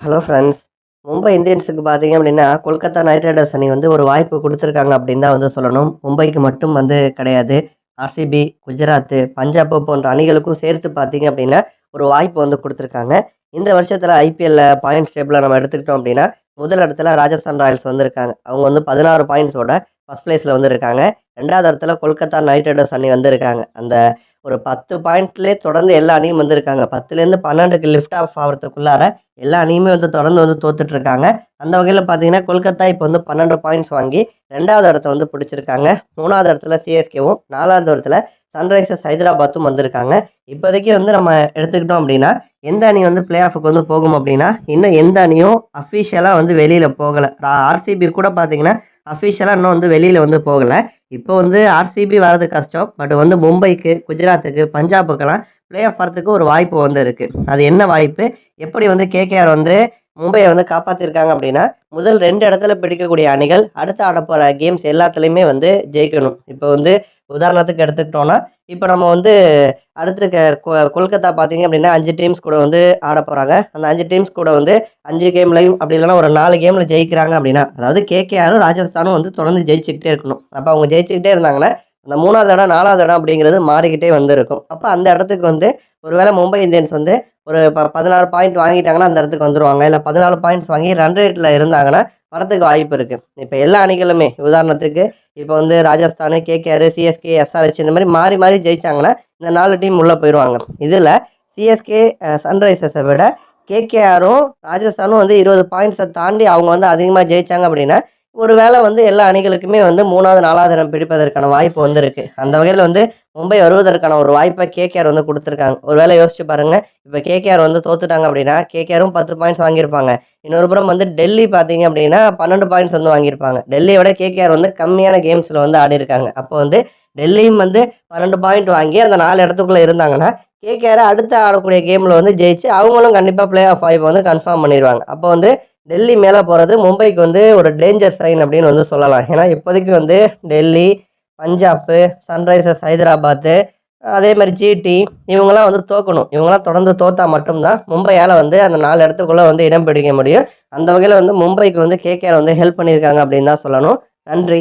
Hello friends Mumbai இந்தியன்ஸுக்கு பார்த்தீங்க அப்படின்னா Kolkata night Riders அணி வந்து ஒரு வாய்ப்பு கொடுத்துருக்காங்க அப்படின்னு தான் வந்து சொல்லணும். மும்பைக்கு மட்டும் வந்து கிடையாது. ஆர்சிபி குஜராத்து பஞ்சாப் போன்ற அணிகளுக்கும் சேர்த்து பார்த்தீங்க அப்படின்னா ஒரு வாய்ப்பு வந்து கொடுத்துருக்காங்க. இந்த வருஷத்தில் ஐபிஎல்ல பாயிண்ட்ஸ் டேபிளில் நம்ம எடுத்துக்கிட்டோம் அப்படின்னா முதல் இடத்துல ராஜஸ்தான் ராயல்ஸ் வந்திருக்காங்க. அவங்க வந்து பதினாறு பாயிண்ட்ஸோட ஃபஸ்ட் பிளேஸில் வந்து இருக்காங்க ரெண்டாவது இடத்துல கொல்கத்தா நைட் ரைடர்ஸ் அணி வந்திருக்காங்க. அந்த ஒரு பத்து பாயிண்ட்லேயே தொடர்ந்து எல்லா அணியும் வந்திருக்காங்க. பத்துலேருந்து பன்னெண்டுக்கு லிஃப்ட் ஆஃப் ஆகிறதுக்குள்ளார எல்லா அணியுமே வந்து தொடர்ந்து வந்து தோத்துட்ருக்காங்க. அந்த வகையில் பார்த்தீங்கன்னா கொல்கத்தா இப்போ வந்து பன்னெண்டு பாயிண்ட்ஸ் வாங்கி ரெண்டாவது இடத்த வந்து பிடிச்சிருக்காங்க. மூணாவது இடத்துல சிஎஸ்கேவும் நாலாவது இடத்துல சன்ரைசர்ஸ் ஹைதராபாத்தும் வந்திருக்காங்க. இப்போதைக்கு வந்து நம்ம எடுத்துக்கிட்டோம் அப்படின்னா எந்த அணி வந்து பிளே ஆஃபுக்கு வந்து போகும் அப்படின்னா இன்னும் எந்த அணியும் அஃபிஷியலாக வந்து வெளியில் போகலை. ஆர்சிபி கூட பார்த்தீங்கன்னா அஃபிஷியலாக இன்னும் வந்து வெளியில் வந்து போகலை. இப்போ வந்து ஆர்சிபி வர்றது கஷ்டம். பட் வந்து மும்பைக்கு குஜராத்துக்கு பஞ்சாபுக்கெல்லாம் பிளே ஆஃப் வரதுக்கு ஒரு வாய்ப்பு வந்து இருக்குது அது என்ன வாய்ப்பு? எப்படி வந்து கேகேஆர் வந்து மும்பையை வந்து காப்பாற்றிருக்காங்க அப்படின்னா முதல் ரெண்டு இடத்துல பிடிக்கக்கூடிய அணிகள் அடுத்து ஆட போகிற கேம்ஸ் எல்லாத்துலேயுமே வந்து ஜெயிக்கணும். இப்போ வந்து உதாரணத்துக்கு எடுத்துக்கிட்டோன்னா இப்போ நம்ம வந்து அடுத்திருக்க கொ- கொல்கத்தா பார்த்தீங்க அப்படின்னா அஞ்சு டீம்ஸ் கூட வந்து ஆட போகிறாங்க அந்த அஞ்சு டீம்ஸ் கூட வந்து அஞ்சு கேம்லையும் அப்படி இல்லைன்னா ஒரு நாலு கேமில் ஜெயிக்கிறாங்க அப்படின்னா அதாவது கேகேஆரும் ராஜஸ்தானும் வந்து தொடர்ந்து ஜெயிச்சுக்கிட்டே இருக்கணும். அப்போ அவங்க ஜெயிச்சுக்கிட்டே இருந்தாங்கன்னா அந்த மூணாவது இடம் நாலாவது இடம் அப்படிங்கிறது மாறிக்கிட்டே வந்திருக்கும். அப்போ அந்த இடத்துக்கு வந்து ஒருவேளை மும்பை இந்தியன்ஸ் வந்து ஒரு ப பதினாறு பாயிண்ட் வாங்கிட்டாங்கன்னா அந்த இடத்துக்கு வந்துடுவாங்க இல்லை பதினாலு பாயிண்ட்ஸ் வாங்கி ரன் ரேட்டில் இருந்தாங்கன்னா வரதுக்கு வாய்ப்பு இருக்குது இப்போ எல்லா அணிகளுமே உதாரணத்துக்கு இப்போ வந்து ராஜஸ்தான் கேகேஆர் சிஎஸ்கே எஸ்ஆர்ஹெச் இந்த மாதிரி மாறி மாறி ஜெயிச்சாங்கன்னா இந்த நாலு டீம் உள்ளே போயிடுவாங்க இதில் சிஎஸ்கே சன்ரைசர்ஸை விட கேகேஆரும் ராஜஸ்தானும் வந்து இருபது பாயிண்ட்ஸை தாண்டி அவங்க வந்து அதிகமாக ஜெயித்தாங்க அப்படின்னா ஒரு வேளை வந்து எல்லா அணிகளுக்குமே வந்து மூணாவது நாலாவது இடம் பிடிப்பதற்கான வாய்ப்பு வந்திருக்கு அந்த வகையில் வந்து மும்பை வருவதற்கான ஒரு வாய்ப்பை கேகேஆர் வந்து கொடுத்துருக்காங்க. ஒருவேளை யோசிச்சு பாருங்க. இப்போ கேகேஆர் வந்து தோத்துட்டாங்க அப்படின்னா கேகேஆரும் பத்து பாயிண்ட்ஸ் வாங்கியிருப்பாங்க. இன்னொரு புறம் வந்து டெல்லி பார்த்தீங்க அப்படின்னா பன்னெண்டு பாயிண்ட்ஸ் வந்து வாங்கியிருப்பாங்க. டெல்லியோட கேகேஆர் வந்து கம்மியான கேம்ஸில் வந்து ஆடி இருக்காங்க அப்போ வந்து டெல்லியும் வந்து பன்னெண்டு பாயிண்ட் வாங்கி அந்த நாலு இடத்துக்குள்ளே இருந்தாங்கன்னா கேகேஆர் அடுத்து ஆடக்கூடிய கேமில் வந்து ஜெயிச்சு அவங்களும் கண்டிப்பாக பிளே ஆஃப் வாய்ப்பை வந்து கன்ஃபார்ம் பண்ணிடுவாங்க அப்போ வந்து டெல்லி மேலே போகிறது மும்பைக்கு வந்து ஒரு டேஞ்சர் சைன் அப்படின்னு வந்து சொல்லலாம். ஏன்னா இப்போதைக்கு வந்து டெல்லி பஞ்சாப்பு சன்ரைசர்ஸ் ஹைதராபாத்து அதே மாதிரி ஜிடி இவங்கெல்லாம் வந்து தோக்கணும். இவங்கெல்லாம் தொடர்ந்து தோத்தா மட்டும்தான் மும்பையால் வந்து அந்த நாலு இடத்துக்குள்ளே வந்து இடம் பிடிக்க முடியும். அந்த வகையில் வந்து மும்பைக்கு வந்து கேகேஆர் வந்து ஹெல்ப் பண்ணியிருக்காங்க அப்படின்னு தான் சொல்லணும். நன்றி.